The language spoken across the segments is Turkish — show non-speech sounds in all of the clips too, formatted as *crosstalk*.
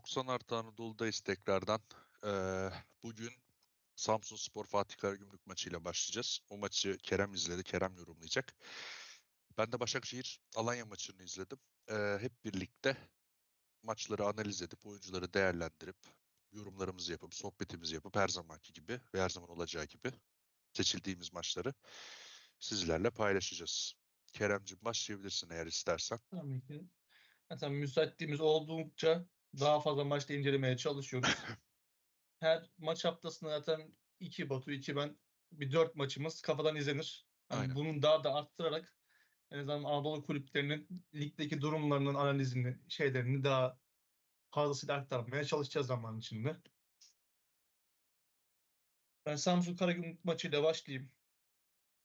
90 artı Anadolu'dayız tekrardan. Ee, bugün Samsun Spor Fatih Karagümrük maçıyla başlayacağız. O maçı Kerem izledi, Kerem yorumlayacak. Ben de Başakşehir Alanya maçını izledim. Ee, hep birlikte maçları analiz edip, oyuncuları değerlendirip, yorumlarımızı yapıp, sohbetimizi yapıp her zamanki gibi ve her zaman olacağı gibi seçildiğimiz maçları sizlerle paylaşacağız. Keremciğim başlayabilirsin eğer istersen. Tabii ki. Zaten müsaitliğimiz oldukça daha fazla maçta incelemeye çalışıyoruz. *laughs* Her maç haftasında zaten iki Batu, iki ben bir dört maçımız kafadan izlenir. Yani Aynen. bunun daha da arttırarak en azından Anadolu kulüplerinin ligdeki durumlarının analizini, şeylerini daha fazlasıyla aktarmaya çalışacağız zaman içinde. Ben Samsun Karagümrük maçıyla başlayayım.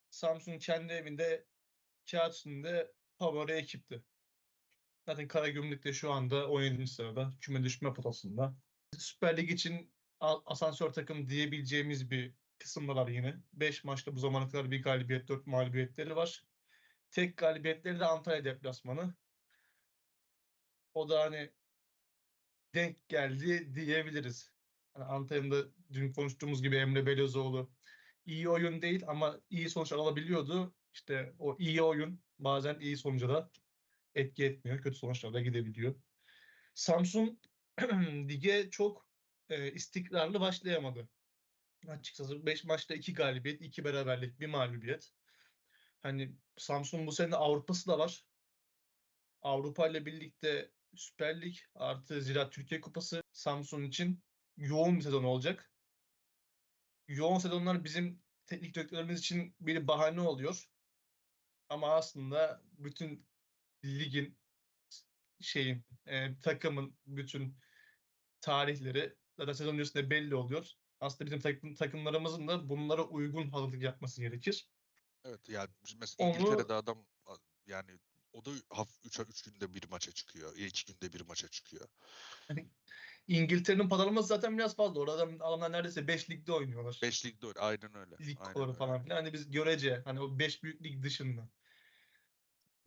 Samsun kendi evinde kağıt üstünde favori ekipti. Zaten Karagümrük de şu anda 17. sırada küme düşme potasında. Süper Lig için asansör takım diyebileceğimiz bir kısımdalar yine. 5 maçta bu zamana kadar bir galibiyet, 4 mağlubiyetleri var. Tek galibiyetleri de Antalya deplasmanı. O da hani denk geldi diyebiliriz. Yani Antalya'nın da dün konuştuğumuz gibi Emre Belözoğlu iyi oyun değil ama iyi sonuçlar alabiliyordu. İşte o iyi oyun bazen iyi sonuca da etki etmiyor. Kötü sonuçlarla gidebiliyor. Samsun *clears throat* lige çok e, istikrarlı başlayamadı. Açıkçası 5 maçta 2 galibiyet, 2 beraberlik, 1 mağlubiyet. Hani Samsun bu sene Avrupa'sı da var. Avrupa ile birlikte Süper Lig artı Ziraat Türkiye Kupası Samsun için yoğun bir sezon olacak. Yoğun sezonlar bizim teknik direktörlerimiz için bir bahane oluyor. Ama aslında bütün ligin şeyin e, takımın bütün tarihleri zaten sezon öncesinde belli oluyor. Aslında bizim takım, takımlarımızın da bunlara uygun hazırlık yapması gerekir. Evet yani mesela Onu- İngiltere'de adam yani o da haf 3 3 günde bir maça çıkıyor. 2 günde bir maça çıkıyor. İngiltere'nin pazarlaması zaten biraz fazla. Orada adamlar neredeyse 5 ligde oynuyorlar. 5 ligde oynuyor. Aynen öyle. lig Aynen öyle. falan filan. Hani biz görece hani o 5 büyük lig dışında.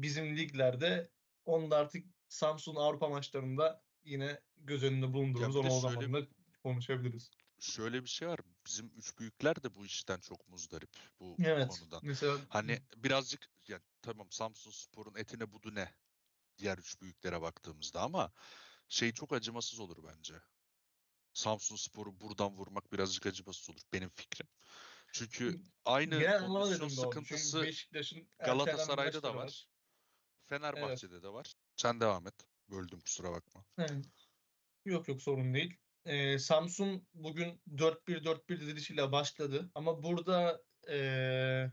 Bizim liglerde onu da artık Samsun Avrupa maçlarında yine göz önünde bulundururuz. Onu o zaman da konuşabiliriz. Şöyle bir şey var. Bizim üç büyükler de bu işten çok muzdarip bu Evet. konudan. Mesela Hani birazcık yani tamam Samsun Spor'un etine budu ne? Diğer üç büyüklere baktığımızda ama şey çok acımasız olur bence. Samsun Spor'u buradan vurmak birazcık acımasız olur benim fikrim. Çünkü aynı genel kondisyon sıkıntısı Beşiktaş'ın Galatasaray'da da maçları var. Fenerbahçe'de de var. Sen devam et. Böldüm kusura bakma. Evet. Yok yok sorun değil. Ee, Samsun bugün 4-1-4-1 dizilişiyle başladı. Ama burada ee,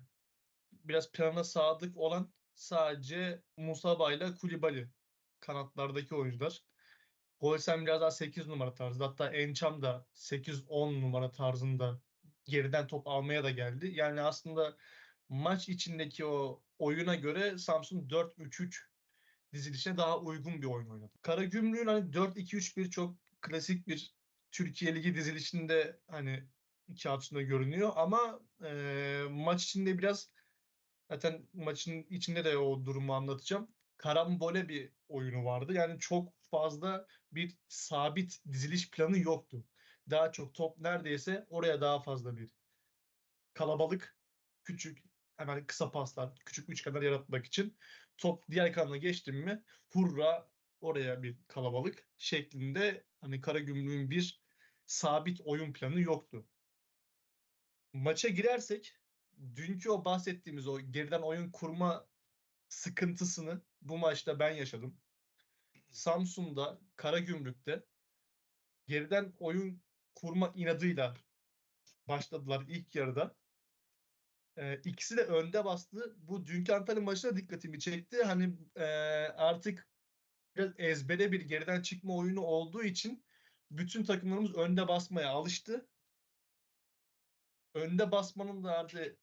biraz plana sadık olan sadece Musaba ile Kulibali kanatlardaki oyuncular. Holsen biraz daha 8 numara tarzı. Hatta Ençam da 8-10 numara tarzında geriden top almaya da geldi. Yani aslında maç içindeki o oyuna göre Samsun 4-3-3 dizilişine daha uygun bir oyun oynadı. Karagümrük'ün hani 4-2-3-1 çok klasik bir Türkiye Ligi dizilişinde hani kağıt üstünde görünüyor ama eee, maç içinde biraz zaten maçın içinde de o durumu anlatacağım. Karambole bir oyunu vardı. Yani çok fazla bir sabit diziliş planı yoktu. Daha çok top neredeyse oraya daha fazla bir kalabalık, küçük, hemen kısa paslar, küçük üçgenler yaratmak için top diğer kanala geçti mi hurra oraya bir kalabalık şeklinde hani Karagümrük'ün bir sabit oyun planı yoktu. Maça girersek dünkü o bahsettiğimiz o geriden oyun kurma sıkıntısını bu maçta ben yaşadım. Samsun'da, Karagümrük'te geriden oyun kurma inadıyla başladılar ilk yarıda. Ee, ikisi de önde bastı. Bu dünkü Antalya maçına dikkatimi çekti. Hani e, artık biraz ezbere bir geriden çıkma oyunu olduğu için bütün takımlarımız önde basmaya alıştı. Önde basmanın da artık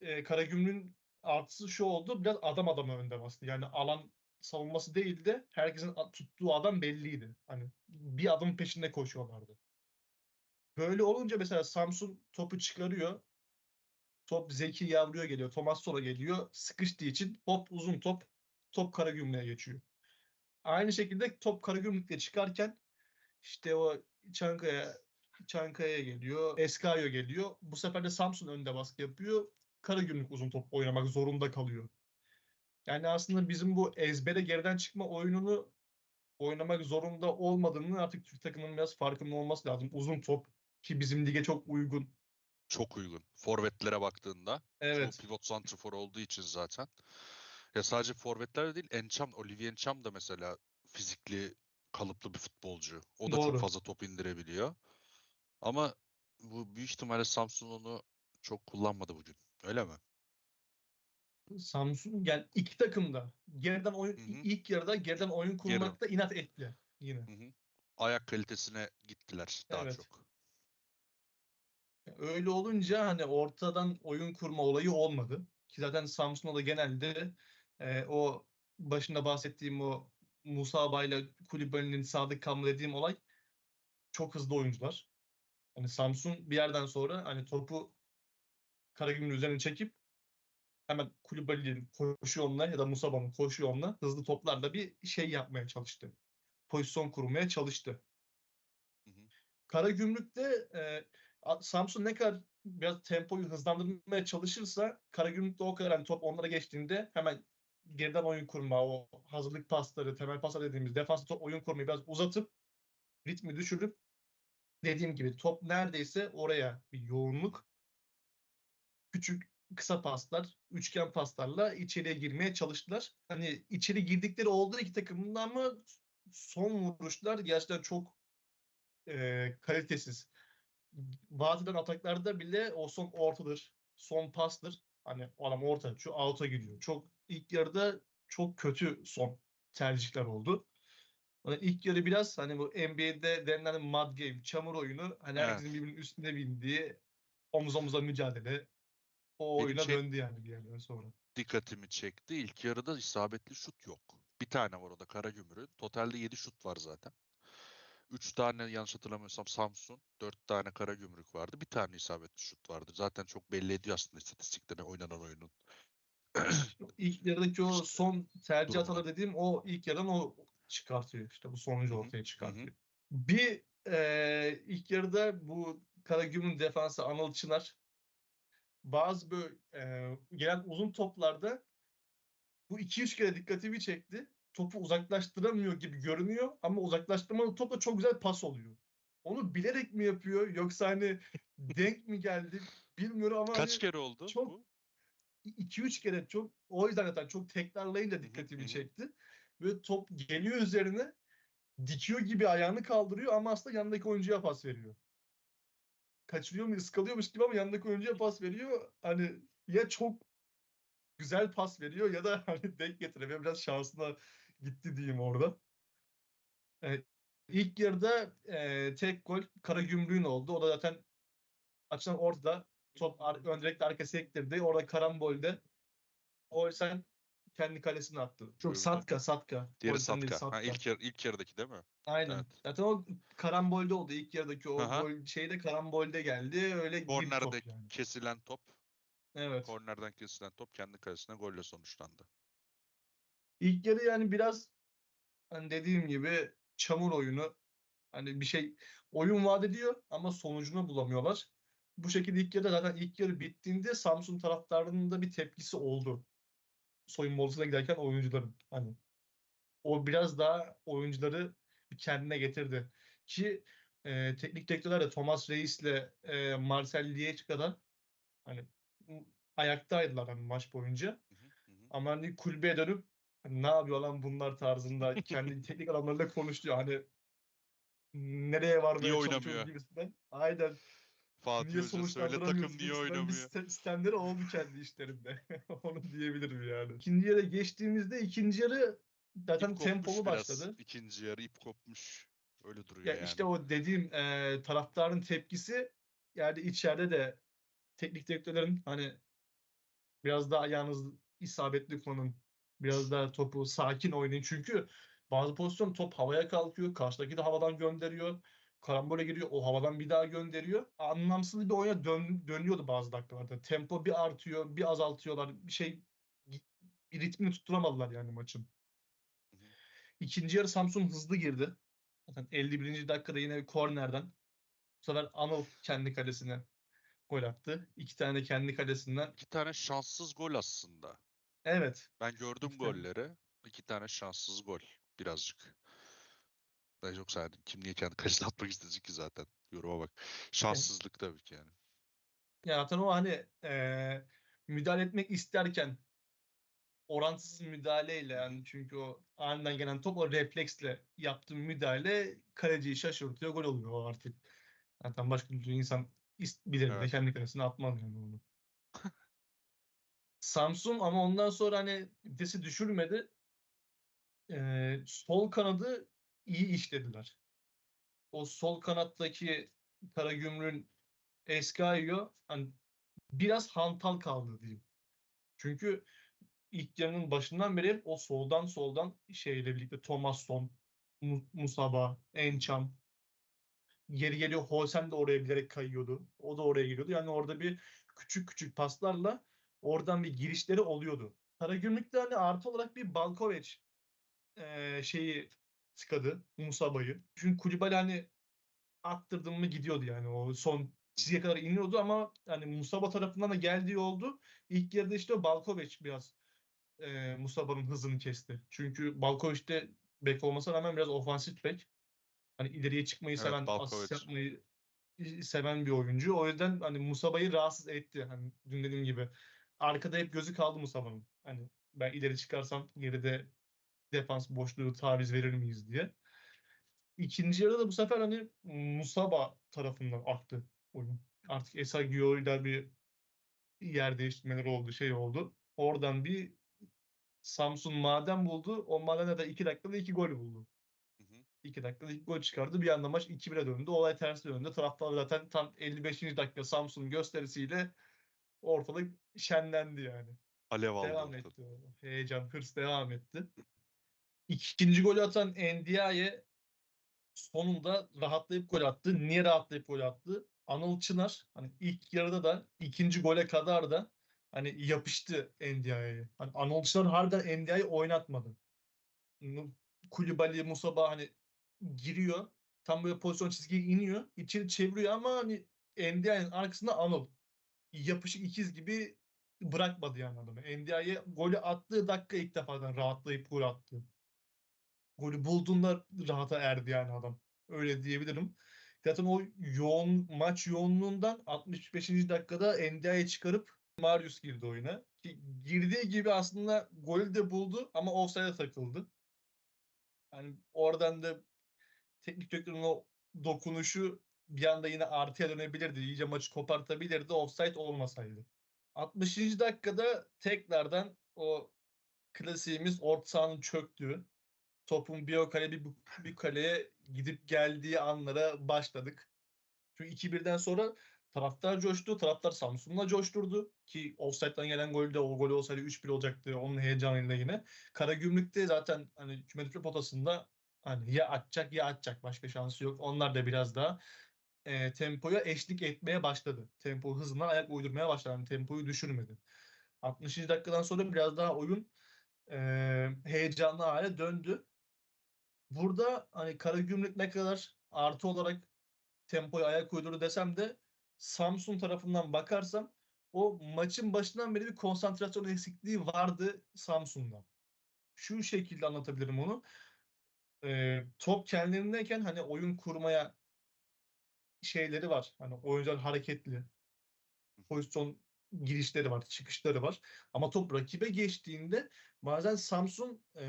e, Karagümrük'ün artısı şu oldu. Biraz adam adama önde bastı. Yani alan savunması değil de herkesin tuttuğu adam belliydi. Hani bir adım peşinde koşuyorlardı. Böyle olunca mesela Samsun topu çıkarıyor. Top Zeki Yavru'ya geliyor. Thomas Sola geliyor. Sıkıştığı için hop uzun top. Top Karagümrük'e geçiyor. Aynı şekilde top Karagümrük'te çıkarken İşte o Çankaya Çankaya geliyor, Eskayo geliyor. Bu sefer de Samsun önde baskı yapıyor. Karagümrük uzun top oynamak zorunda kalıyor. Yani aslında bizim bu ezbere geriden çıkma oyununu oynamak zorunda olmadığını artık Türk takımının biraz farkında olması lazım. Uzun top ki bizim lige çok uygun. Çok uygun. Forvetlere baktığında. Evet. Pivot santrafor olduğu için zaten. Ya sadece forvetler de değil. Encham, Olivier Encham da mesela fizikli, kalıplı bir futbolcu. O da Doğru. çok fazla top indirebiliyor. Ama bu büyük ihtimalle Samsun onu çok kullanmadı bugün. Öyle mi? Samsun yani iki takım da geriden oyun Hı hı. ilk yarıda geriden oyun kurmakta inat etti yine. Hı hı. Ayak kalitesine gittiler daha Evet. çok. Öyle olunca hani ortadan oyun kurma olayı olmadı. Ki zaten Samsun'da da genelde e, o başında bahsettiğim o Musa Bay'la Kulübali'nin sadık kalma dediğim olay çok hızlı oyuncular. Hani Samsun bir yerden sonra hani topu Karagümrük üzerine çekip hemen Kulübali'nin koşu yoluna ya da Musaba'nın koşu yoluna hızlı toplarla bir şey yapmaya çalıştı. Pozisyon kurmaya çalıştı. Hı hı. Karagümrük'te e, Samsun ne kadar biraz tempoyu hızlandırmaya çalışırsa Karagümrük'te o kadar hani top onlara geçtiğinde hemen geriden oyun kurma, o hazırlık pasları, temel paslar dediğimiz defansif top oyun kurmayı biraz uzatıp ritmi düşürüp dediğim gibi top neredeyse oraya bir yoğunluk küçük kısa paslar, üçgen paslarla içeriye girmeye çalıştılar. Hani içeri girdikleri oldu iki takımın da ama son vuruşlar gerçekten çok e, kalitesiz vaat eden ataklarda bile o son ortadır, son pastır. Hani adam orta, şu out'a gidiyor. Çok ilk yarıda çok kötü son tercihler oldu. Hani ilk yarı biraz hani bu NBA'de denilen mud game, çamur oyunu hani Evet. herkesin birbirinin üstüne bindiği omuz omuza mücadele o Benim oyuna şey- döndü yani bir yerden sonra. Dikkatimi çekti. İlk yarıda isabetli şut yok. Bir tane var o da Karagümrük'ün. Totalde 7 şut var zaten. 3 tane yanlış hatırlamıyorsam Samsun, 4 tane Karagümrük vardı. Bir tane isabetli şut vardı. Zaten çok belli ediyor aslında istatistiklerine oynanan oyunun. İlk yarıdaki o son tercih hataları dediğim o ilk yarıdan o çıkartıyor işte bu sonucu Hı hı, ortaya çıkartıyor. Bir eee, ilk yarıda bu Karagümrük defansı Anıl Çınar bazı böyle eee, gelen uzun toplarda bu 2-3 kere dikkatimi çekti. Topu uzaklaştıramıyor gibi görünüyor ama uzaklaştırmalı top da çok güzel pas oluyor. Onu bilerek mi yapıyor yoksa hani *laughs* denk mi geldi bilmiyorum ama Kaç hani kere oldu çok- bu? 2-3 kere çok o yüzden zaten çok tekrarlayınca dikkatimi çekti. Ve top geliyor üzerine dikiyor gibi ayağını kaldırıyor ama aslında yanındaki oyuncuya pas veriyor. Kaçırıyor mu ıskalıyormuş gibi ama yanındaki oyuncuya pas veriyor. Hani ya çok güzel pas veriyor ya da *laughs* hani denk getiremiyor. Biraz şansına gitti diyeyim orada. Evet. İlk yarıda e, tek gol Karagümrük'ün oldu. O da zaten açılan ortada. Top ar ön direkt arka sektirdi. Orada karambolde o sen kendi kalesine attı. Çok Öyle. Satka, Satka. Diğeri Polisen değil, Satka. Ha, ilk, yarı, ilk yarıdaki değil mi? Aynen. evet. Zaten o karambolde oldu. İlk yarıdaki o Aha. gol şeyde karambolde geldi. Öyle Kornerde top yani. kesilen top, Evet. kornerden kesilen top kendi kalesine golle sonuçlandı. İlk yarı yani biraz hani dediğim gibi çamur oyunu. Hani bir şey oyun vaat ediyor ama sonucunu bulamıyorlar. Bu şekilde ilk yarıda zaten ilk yarı bittiğinde Samsun taraftarının da bir tepkisi oldu. Soyunma odasına giderken oyuncuların. Hani o biraz daha oyuncuları kendine getirdi. Ki e, teknik direktörler de Thomas Reis'le e, Marcel Liège kadar hani ayaktaydılar hani maç boyunca. Hı, hı hı. Ama hani kulübeye dönüp "Hani ne yapıyor lan bunlar tarzında kendi teknik adamlarıyla konuşuyor. Hani nereye varmaya Niye çalışıyoruz oynamıyor? gibisinden. Aynen. Fatih Niye Hoca söyle takım niye bir oynamıyor? sistem- sistemleri oldu kendi işlerinde. *laughs* Onu diyebilirim yani. İkinci yere geçtiğimizde ikinci yarı zaten İp tempolu biraz. başladı. İkinci yarı ip kopmuş. Öyle duruyor Ya yani. işte o dediğim e, taraftarın tepkisi yani içeride de teknik direktörlerin hani biraz daha ayağınız isabetli kullanın. Biraz daha topu sakin oynayın. Çünkü bazı pozisyon top havaya kalkıyor. Karşıdaki de havadan gönderiyor. Karambole giriyor. O havadan bir daha gönderiyor. Anlamsız bir oyuna dön, dönüyordu bazı dakikalarda. Tempo bir artıyor, bir azaltıyorlar. Bir şey bir ritmini tutturamadılar yani maçın. İkinci yarı Samsun hızlı girdi. Zaten 51. dakikada yine bir kornerden. Bu sefer Anıl kendi kalesine gol attı. İki tane kendi kalesinden. İki tane şanssız gol aslında. Evet. Ben gördüm tane. golleri. İki tane şanssız gol. Birazcık. Ben yoksa yani kim niye kendi kalesine *laughs* atmak istesin ki zaten. Yoruma bak. Şanssızlık tabii ki yani. Ya zaten o hani eee, müdahale etmek isterken orantısız müdahaleyle yani çünkü o aniden gelen top o refleksle yaptığı müdahale kaleciyi şaşırtıyor gol oluyor o artık. Zaten başka türlü insan bilir Evet. kendi kalesine atmaz yani onu. Samsun ama ondan sonra hani vitesi düşürmedi. Eee, sol kanadı iyi işlediler. O sol kanattaki Karagümrük'ün Eskayo hani biraz hantal kaldı diyeyim. Çünkü ilk yarının başından beri o soldan soldan şeyle birlikte Thomasson, Mu- Musaba, Encham geri geliyor. Holsen de oraya bilerek kayıyordu. O da oraya giriyordu. Yani orada bir küçük küçük paslarla oradan bir girişleri oluyordu. Karagümrük'te hani artı olarak bir Balkovic eee, şeyi tıkadı Musaba'yı. Çünkü Kulübali hani attırdım mı gidiyordu yani o son çizgiye kadar iniyordu ama hani Musaba tarafından da geldiği oldu. İlk yarıda işte o Balkovic biraz e, Musaba'nın hızını kesti. Çünkü Balkovic de bek olmasına rağmen biraz ofansif bek. Hani ileriye çıkmayı Evet, seven, Balkovic. asist yapmayı seven bir oyuncu. O yüzden hani Musaba'yı rahatsız etti. Hani dün dediğim gibi arkada hep gözü kaldı Musaba'nın. Hani ben ileri çıkarsam geride defans boşluğu taviz verir miyiz diye. İkinci yarıda da bu sefer hani Musaba tarafından aktı oyun. Artık Esagio'yla bir yer değiştirmeleri oldu, şey oldu. Oradan bir Samsun maden buldu. O madene de 2 dakikada 2 gol buldu. Hı hı. 2 dakikada 2 gol çıkardı. Bir anda maç 2-1'e döndü. Olay tersi döndü. Taraftar zaten tam 55. dakika Samsun'un gösterisiyle ortalık şenlendi yani. Alev aldı Devam etti. Heyecan, hırs devam etti. İkinci golü atan Ndiaye sonunda rahatlayıp gol attı. Niye rahatlayıp gol attı? Anıl Çınar hani ilk yarıda da ikinci gole kadar da hani yapıştı Ndiaye'ye. Hani Anıl Çınar harbiden Ndiaye'yi oynatmadı. Kulübali, Musaba hani giriyor. Tam böyle pozisyon çizgiye iniyor. içeri çeviriyor ama hani Ndiaye'nin arkasında Anıl. Yapışık ikiz gibi bırakmadı yani adamı. Ndiaye golü attığı dakika ilk defadan rahatlayıp gol attı. Golü bulduğunda rahata erdi yani adam. Öyle diyebilirim. Zaten o yoğun maç yoğunluğundan 65. dakikada Ndiaye çıkarıp Marius girdi oyuna. Ki girdiği gibi aslında golü de buldu ama offside'e takıldı. Yani oradan da teknik direktörün o dokunuşu bir anda yine artıya dönebilirdi. İyice maçı kopartabilirdi offside olmasaydı. 60. dakikada tekrardan o klasiğimiz orta sahanın çöktüğü, topun bir o kale bir, bir kaleye gidip geldiği anlara başladık. Çünkü 2-1'den sonra taraftar coştu. Taraftar Samsun'la coşturdu. Ki offside'dan gelen golde o gol olsaydı 3-1 olacaktı. Onun heyecanıyla yine. Karagümrük'te zaten hani küme potasında hani ya atacak ya atacak. Başka şansı yok. Onlar da biraz daha e, tempoya eşlik etmeye başladı. Tempo hızına ayak uydurmaya başladı. Yani tempoyu düşürmedi. 60. dakikadan sonra biraz daha oyun e, heyecanlı hale döndü. Burada hani Karagümrük ne kadar artı olarak tempoya ayak uydurdu desem de Samsun tarafından bakarsam o maçın başından beri bir konsantrasyon eksikliği vardı Samsun'da. Şu şekilde anlatabilirim onu. Ee, top kendilerindeyken hani oyun kurmaya şeyleri var. Hani oyuncular hareketli. Pozisyon girişleri var, çıkışları var. Ama top rakibe geçtiğinde bazen Samsun e,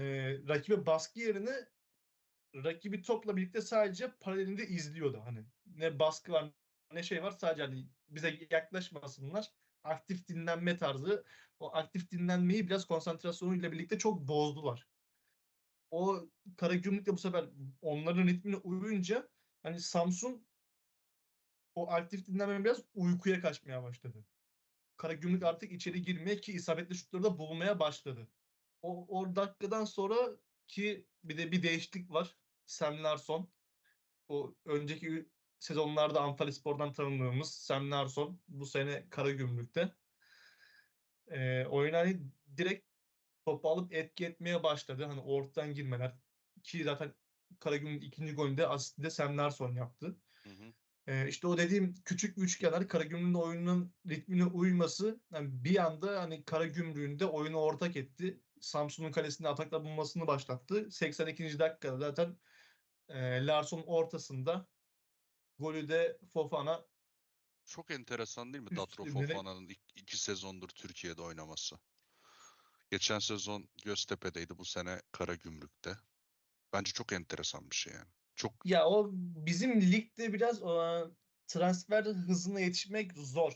rakibe baskı yerine rakibi topla birlikte sadece paralelinde izliyordu. Hani ne baskı var ne şey var sadece hani bize yaklaşmasınlar. Aktif dinlenme tarzı. O aktif dinlenmeyi biraz konsantrasyonuyla birlikte çok bozdular. O Karagümrük de bu sefer onların ritmine uyunca hani Samsun o aktif dinlenme biraz uykuya kaçmaya başladı. Karagümrük artık içeri girmeye ki isabetli şutları da bulmaya başladı. O, o dakikadan sonra ki bir de bir değişiklik var. Sam Larsson. O önceki sezonlarda Antalyaspor'dan tanıdığımız Sam Larsson bu sene Karagümrük'te. Ee, oyuna hani direkt topu alıp etki etmeye başladı. Hani ortadan girmeler ki zaten Karagümrük'ün ikinci golünde asisti de Sam Larsson yaptı. Hı hı. Ee, işte o dediğim küçük üçgenler Karagümrük'ün oyunun ritmine uyması yani bir anda hani Karagümrük'ün de oyunu ortak etti. Samsun'un kalesinde atakla bulmasını başlattı. 82. dakikada zaten e, Larsson ortasında golü de Fofana Çok enteresan değil mi Datro Fofana'nın ik- iki sezondur Türkiye'de oynaması? Geçen sezon Göztepe'deydi, bu sene Karagümrük'te. Bence çok enteresan bir şey yani. Çok Ya o bizim ligde biraz o, transfer hızına yetişmek zor.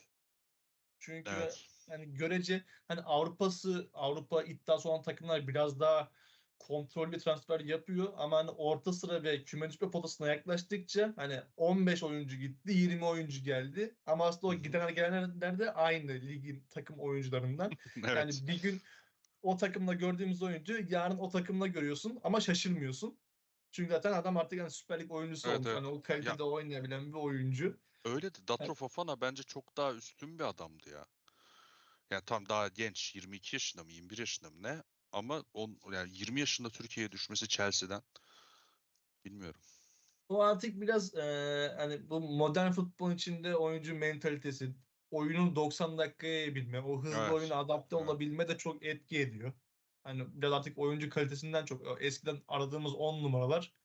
Çünkü evet. yani görece hani Avrupa'sı Avrupa iddiası olan takımlar biraz daha kontrollü transfer yapıyor ama hani orta sıra ve küme düşme potasına yaklaştıkça hani 15 oyuncu gitti, 20 oyuncu geldi ama aslında o gidenler gelenler de aynı ligin takım oyuncularından. *laughs* Yani Evet. bir gün o takımda gördüğümüz oyuncu yarın o takımda görüyorsun ama şaşırmıyorsun. Çünkü zaten adam artık hani Süper Lig oyuncusu Evet, olmuş. evet. Hani o kalitede oynayabilen bir oyuncu. Öyle de Datro Fofana bence çok daha üstün bir adamdı ya. Yani tam daha genç, 22 yaşında mı, 21 yaşında mı ne? Ama on, yani 20 yaşında Türkiye'ye düşmesi Chelsea'den bilmiyorum. O artık biraz eee, hani bu modern futbol içinde oyuncu mentalitesi, oyunun 90 dakikaya bilme, o hızlı Evet, oyuna adapte evet. olabilme de çok etki ediyor. Hani biraz artık oyuncu kalitesinden çok eskiden aradığımız 10 numaralar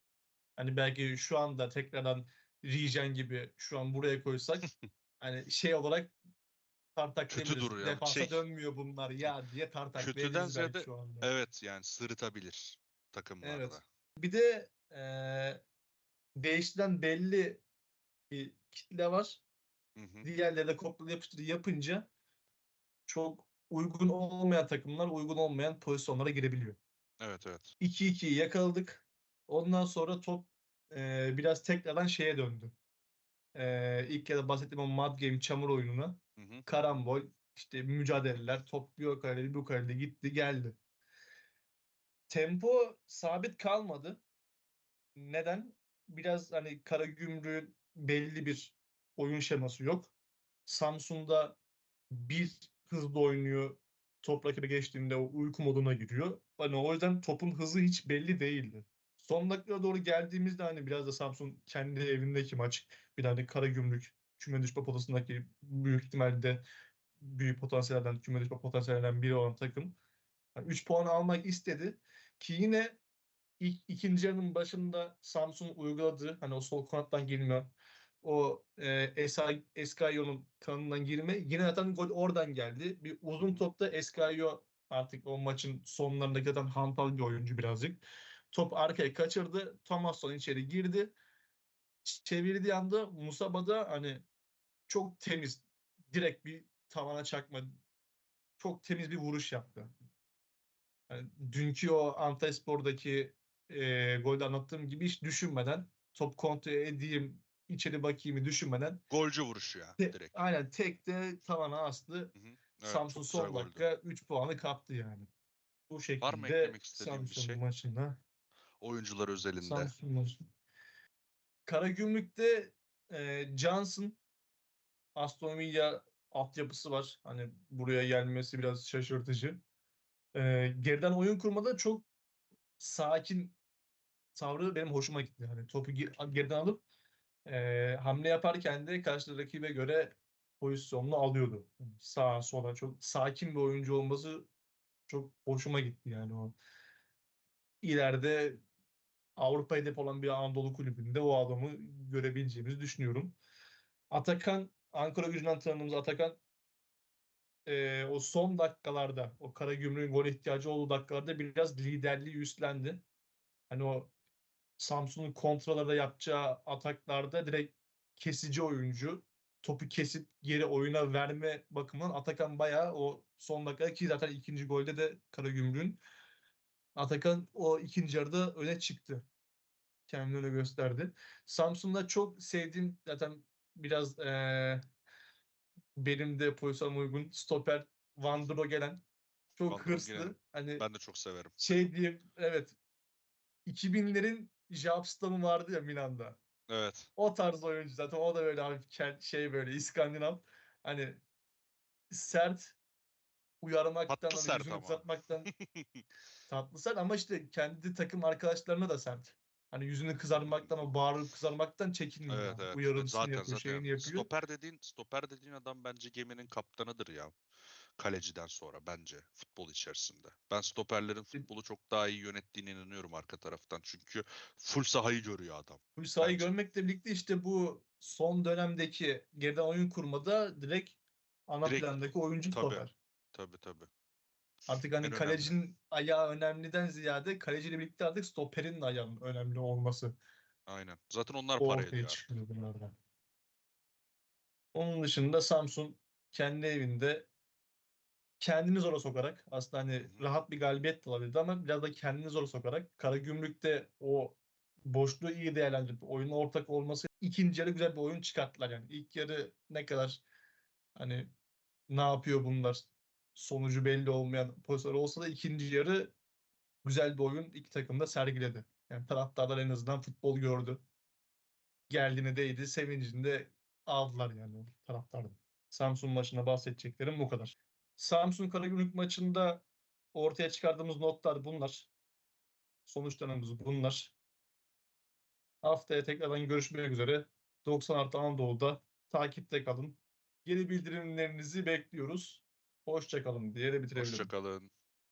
hani belki şu anda tekrardan Rijen gibi şu an buraya koysak *laughs* hani şey olarak tartak Kötü duruyor. Defansa Şey- dönmüyor bunlar ya *laughs* diye tartaklayabiliriz Kötüden ziyade şu anda. evet yani sırıtabilir takımlarda. Evet. Bir de eee değiştiren belli bir kitle var. Hı hı. Diğerleri de kopyala yapıştır yapınca çok uygun olmayan takımlar uygun olmayan pozisyonlara girebiliyor. Evet evet. 2-2'yi yakaladık. Ondan sonra top eee, biraz tekrardan şeye döndü. Eee ilk kere bahsettiğim o mud game çamur oyununa. Hı hı. Karambol, işte mücadeleler, top bir o karede bir bu karede gitti geldi. Tempo sabit kalmadı. Neden? Biraz hani Karagümrük'ün belli bir oyun şeması yok. Samsun'da bir hızlı oynuyor. Top rakibe geçtiğinde o uyku moduna giriyor. Hani o yüzden topun hızı hiç belli değildi. Son dakikaya doğru geldiğimizde hani biraz da Samsun kendi evindeki maç. Bir de hani Karagümrük küme düşme potasındaki büyük ihtimalle büyük potansiyellerden, küme düşme potansiyellerinden biri olan takım. 3 puan almak istedi. Ki yine ilk, ikinci yarının başında Samsun uyguladı. Hani o sol kanattan girme. O e, Eskayo'nun kanından girme. Yine zaten gol oradan geldi. Bir uzun topta Eskayo artık o maçın sonlarında zaten hantal bir oyuncu birazcık. Top arkaya kaçırdı. Thomasson içeri girdi. Çevirdiği anda Musaba da hani çok temiz. Direkt bir tavana çakma. Çok temiz bir vuruş yaptı. Yani dünkü o Antalyaspor'daki e, golde anlattığım gibi hiç düşünmeden top kontrol edeyim içeri bakayım düşünmeden Golcü vuruşu ya te- direkt. aynen tek de tavana astı. Hı hı. Evet, Samsun son dakika 3 puanı kaptı yani. Bu şekilde eklemek istediğin bir Samsun şey? maçına Oyuncular özelinde. Samsun maçı. Karagümrük'te e, Johnson Aston Villa altyapısı var. Hani buraya gelmesi biraz şaşırtıcı. E, geriden oyun kurmada çok sakin tavrı benim hoşuma gitti. Yani topu ge- geriden alıp e, hamle yaparken de karşı rakibe göre pozisyonunu alıyordu. Yani sağa sola çok sakin bir oyuncu olması çok hoşuma gitti yani o. İleride Avrupa hedef olan bir Anadolu kulübünde o adamı görebileceğimizi düşünüyorum. Atakan, Ankara gücünden tanıdığımız Atakan e, o son dakikalarda, o Karagümrük'ün gol ihtiyacı olduğu dakikalarda biraz liderliği üstlendi. Hani o Samsun'un kontralarda yapacağı ataklarda direkt kesici oyuncu. Topu kesip geri oyuna verme bakımından Atakan bayağı o son dakika ki zaten ikinci golde de Karagümrük'ün Atakan o ikinci yarıda öne çıktı. Kendini öyle gösterdi. Samsun'da çok sevdiğim zaten biraz eee, benim de pozisyonuma uygun stoper Vandro gelen çok Van der hırslı. Gelen. Hani Ben de çok severim. şey diyeyim evet 2000'lerin Jabstam'ı vardı ya Milan'da. Evet. O tarz oyuncu zaten o da böyle hafif şey böyle İskandinav hani sert uyarmaktan Tatlı hani sert ama. kızartmaktan *laughs* tatlı sert ama işte kendi takım arkadaşlarına da sert. Hani yüzünü kızarmaktan o bağırıp kızarmaktan çekinmiyor. Evet evet. Uyarısını zaten yapıyor, zaten şeyini yapıyor. stoper dediğin stoper dediğin adam bence geminin kaptanıdır ya. Kaleciden sonra bence futbol içerisinde. Ben stoperlerin futbolu çok daha iyi yönettiğine inanıyorum arka taraftan. Çünkü full sahayı görüyor adam. Bu sahayı Bence. görmekle birlikte işte bu son dönemdeki geriden oyun kurmada direkt ana Direkt, plandaki oyuncu tabii. stoper. Tabii tabii. Artık hani önemli. kalecinin ayağı önemliden ziyade kaleciyle birlikte artık stoperin de ayağının önemli olması Aynen. Zaten onlar o para ediyor. bunlardan. Onun dışında Samsun kendi evinde kendini zora sokarak aslında hani Hı rahat bir galibiyet de alabilirdi ama biraz da kendini zora sokarak Karagümrük'te o boşluğu iyi değerlendirip oyuna ortak olması ikinci yarı güzel bir oyun çıkarttılar yani. İlk yarı ne kadar hani ne yapıyor bunlar sonucu belli olmayan pozisyonlar olsa da ikinci yarı güzel bir oyun iki takım da sergiledi. Yani taraftarlar en azından futbol gördü. Geldiğine değdi. Sevincini de aldılar yani taraftarlar. Samsun maçına bahsedeceklerim bu kadar. Samsun Karagümrük maçında ortaya çıkardığımız notlar bunlar. Sonuçlarımız bunlar. Haftaya tekrardan görüşmek üzere. 90 artı Anadolu'da takipte kalın. Geri bildirimlerinizi bekliyoruz. Hoşça kalın diye de bitirebilirim. Hoşçakalın.